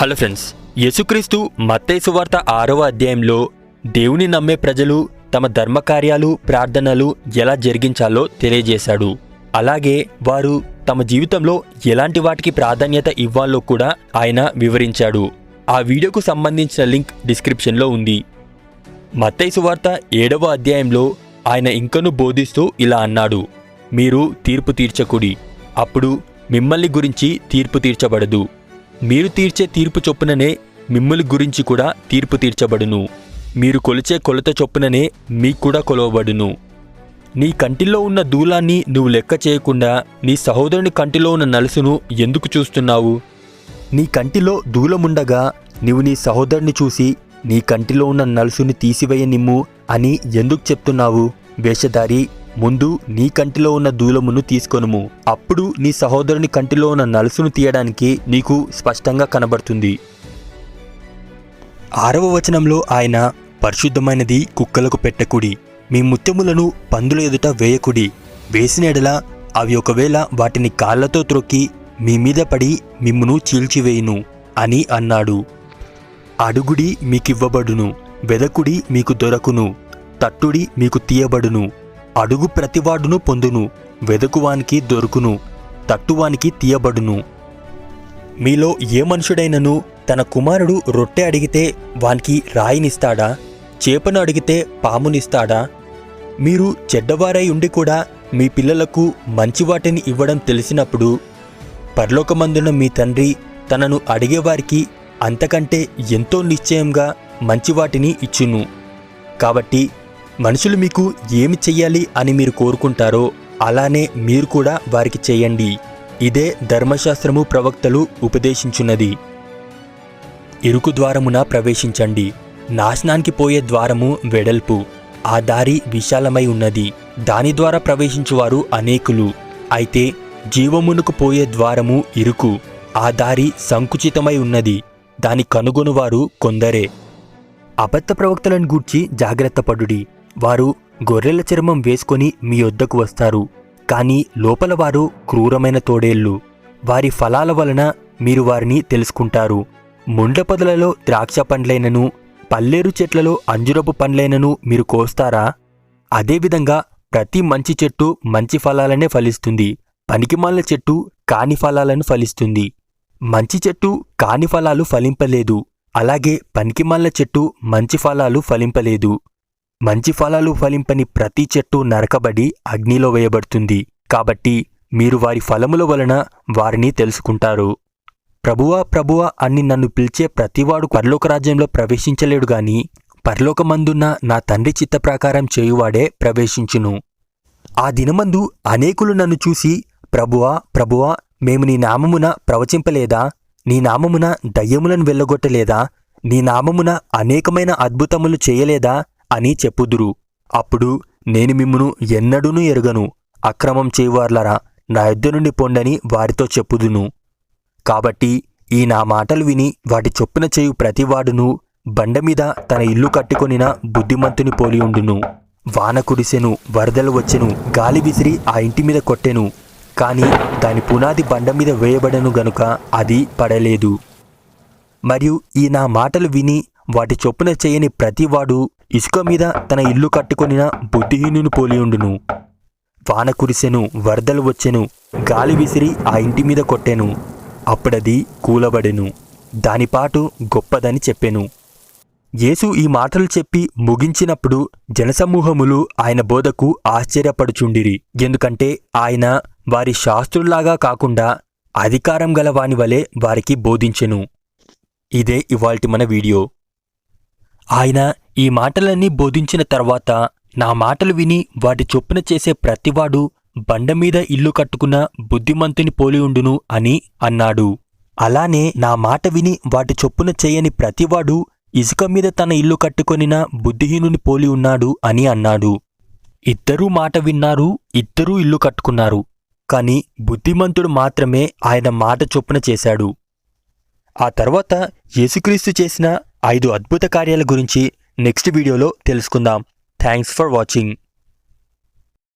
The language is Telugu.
హలో ఫ్రెండ్స్ యేసుక్రీస్తు మత్తయి వార్త ఆరవ అధ్యాయంలో దేవుని నమ్మే ప్రజలు తమ ధర్మకార్యాలు ప్రార్థనలు ఎలా జరిగించాలో తెలియజేశాడు. అలాగే వారు తమ జీవితంలో ఎలాంటి వాటికి ప్రాధాన్యత ఇవ్వాలో కూడా ఆయన వివరించాడు. ఆ వీడియోకు సంబంధించిన లింక్ డిస్క్రిప్షన్లో ఉంది. మత్తయి వార్త ఏడవ అధ్యాయంలో ఆయన ఇంకను బోధిస్తూ ఇలా అన్నాడు మీరు తీర్పు తీర్చకుడి. అప్పుడు మిమ్మల్ని గురించి తీర్పు తీర్చబడదు. మీరు తీర్చే తీర్పు చొప్పుననే మిమ్మల్ని గురించి కూడా తీర్పు తీర్చబడును. మీరు కొలిచే కొలత చొప్పుననే మీకు కూడా కొలవబడును. నీ కంటిలో ఉన్న దూలాన్ని నువ్వు లెక్క చేయకుండా నీ సహోదరుని కంటిలో ఉన్న నలుసును ఎందుకు చూస్తున్నావు? నీ కంటిలో దూలముండగా నీవు నీ సహోదరుని చూసి నీ కంటిలో ఉన్న నలుసుని తీసివేయనిమ్ము అని ఎందుకు చెప్తున్నావు? వేషధారి ముందు నీ కంటిలో ఉన్న దూలమును తీసుకొనుము. అప్పుడు నీ సహోదరుని కంటిలో ఉన్న నలుసును తీయడానికి నీకు స్పష్టంగా కనబడుతుంది. ఆరవ వచనంలో ఆయన పరిశుద్ధమైనది కుక్కలకు పెట్టకుడి. మీ ముత్యములను పందుల ఎదుట వేయకుడి. వేసిన ఎడల అవి ఒకవేళ వాటిని కాళ్ళతో త్రొక్కి మీ మీద పడి మిమ్మును చీల్చివేయును అని అన్నాడు. అడుగుడి మీకివ్వబడును. వెదకుడి మీకు దొరకును. తట్టుడి మీకు తీయబడును. అడుగు ప్రతివాడును పొందును వెదకువానికి దొరుకును తట్టువానికి తీయబడును. మీలో ఏ మనుషుడైనను తన కుమారుడు రొట్టె అడిగితే వానికి రాయినిస్తాడా? చేపను అడిగితే పామునిస్తాడా? మీరు చెడ్డవారై ఉండి కూడా మీ పిల్లలకు మంచి వాటిని ఇవ్వడం తెలిసినప్పుడు పరలోకమందున మీ తండ్రి తనను అడిగేవారికి అంతకంటే ఎంతో నిశ్చయంగా మంచి వాటిని ఇచ్చును. కాబట్టి మనుషులు మీకు ఏమి చెయ్యాలి అని మీరు కోరుకుంటారో అలానే మీరు కూడా వారికి చేయండి. ఇదే ధర్మశాస్త్రము ప్రవక్తలు ఉపదేశించున్నది. ఇరుకు ద్వారమున ప్రవేశించండి. నాశనానికి పోయే ద్వారము వెడల్పు. ఆ దారి విశాలమై ఉన్నది. దాని ద్వారా ప్రవేశించువారు అనేకులు. అయితే జీవమునకు పోయే ద్వారము ఇరుకు. ఆ దారి సంకుచితమై ఉన్నది. దాని కనుగొనువారు కొందరే. అబద్ధ ప్రవక్తలను గూర్చి జాగ్రత్తపడుడి వారు గొర్రెల చర్మం వేసుకొని మీ వద్దకు వస్తారు. కానీ లోపల వారు క్రూరమైన తోడేళ్ళు. వారి ఫలాల వలన మీరు వారిని తెలుసుకుంటారు. ముండ్ల ద్రాక్ష పండ్లైనను పల్లేరు చెట్లలో అంజురపు పండ్లైనను మీరు కోస్తారా? అదేవిధంగా ప్రతి మంచి చెట్టు మంచి ఫలాలనే ఫలిస్తుంది. పనికిమాల చెట్టు కాని ఫలాలను ఫలిస్తుంది. మంచి చెట్టు కాని ఫలాలు ఫలింపలేదు. అలాగే పనికిమాల చెట్టు మంచి ఫలాలు ఫలింపలేదు. మంచి ఫలాలు ఫలింపని ప్రతి చెట్టు నరకబడి అగ్నిలో వేయబడుతుంది. కాబట్టి మీరు వారి ఫలముల వలన వారిని తెలుసుకుంటారు. ప్రభువా ప్రభువా అని నన్ను పిలిచే ప్రతివాడు పరలోక రాజ్యంలో ప్రవేశించలేడు గాని పరలోకమందున్న నా తండ్రి చిత్త ప్రకారం చేయువాడే ప్రవేశించును. ఆ దినమందు అనేకులు నన్ను చూసి ప్రభువా ప్రభువా మేము నీ నామమున ప్రవచింపలేదా? నీ నామమున దయ్యములను వెళ్ళగొట్టలేదా? నీ నామమున అనేకమైన అద్భుతములు చేయలేదా? అని చెప్పుదురు. అప్పుడు నేను మిమ్మును ఎన్నడూనూ ఎరుగను. అక్రమం చేయువార్లరా నా యుద్ధ నుండి పొండని వారితో చెప్పుదును. కాబట్టి ఈ నా మాటలు విని వాటి చొప్పున చేయు ప్రతివాడును బండ మీద తన ఇల్లు కట్టుకొనిన బుద్ధిమంతుని పోలియుండును వాన కురిసెను వరదలు వచ్చెను గాలి విసిరి ఆ ఇంటి మీద కొట్టెను. కాని దాని పునాది బండ మీద వేయబడను గనుక అది పడలేదు. మరియు ఈ నా మాటలు విని వాటి చొప్పున చేయని ప్రతివాడు ఇసుక మీద తన ఇల్లు కట్టుకొనిన బుద్ధిహీనుని పోలియుండును వాన కురిసెను వరదలు వచ్చెను గాలి విసిరి ఆ ఇంటి మీద కొట్టెను. అప్పుడది కూలబడెను. దానిపాటు గొప్పదని చెప్పెను. యేసు ఈ మాటలు చెప్పి ముగించినప్పుడు జనసమూహములు ఆయన బోధకు ఆశ్చర్యపడుచుండిరి. ఎందుకంటే ఆయన వారి శాస్త్రుల్లాగా కాకుండా అధికారం గల వాని వలె వారికి బోధించెను. ఇదే ఇవాల్టి మన వీడియో. ఆయన ఈ మాటలన్నీ బోధించిన తర్వాత నా మాటలు విని వాటి చొప్పున చేసే ప్రతివాడు బండమీద ఇల్లు కట్టుకున్న బుద్ధిమంతుని పోలియుండును అని అన్నాడు. అలానే నా మాట విని వాటి చొప్పున చేయని ప్రతివాడు ఇసుక మీద తన ఇల్లు కట్టుకొనిన బుద్ధిహీనుని పోలి ఉన్నాడు అని అన్నాడు. ఇద్దరూ మాట విన్నారు ఇద్దరూ ఇల్లు కట్టుకున్నారు. కాని బుద్ధిమంతుడు మాత్రమే ఆయన మాట చొప్పున చేశాడు. ఆ తర్వాత యేసుక్రీస్తు చేసిన ఐదు అద్భుత కార్యాల గురించి నెక్స్ట్ వీడియోలో తెలుసుకుందాం. Thanks for watching